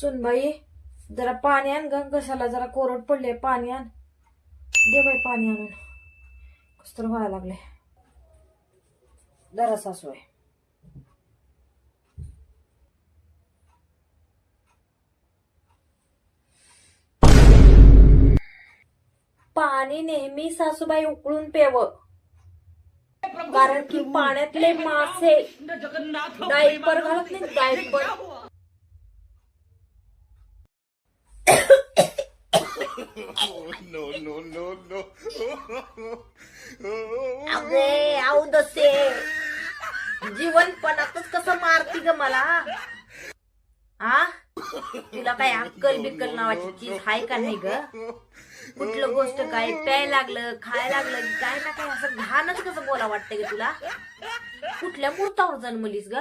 सुनबाई जरा पाणी आण ग कशाला जरा कोरड पडले पाणी आण. दे बाई पाणी आणून. कस तर व्हायला लागले जरा सासू आहे. पाणी नेहमी सासूबाई उकळून पेव कारण की पाण्यातले मासे डायपर घालत नाही diaper. No, no, no, no. अगे आऊ दसे. जीवनपणातच कसं मारती ग मला? आ? तुला काय अक्कल बिक्कल नावाची चीज हाय का नाही ग? कुठलं गोष्ट काय प्यायला लागलं खायला लागलं की काय ना काय असं घाणच कसं बोला वाटतं ग तुला? कुठल्या मुहूर्तावर जन्मलीस ग?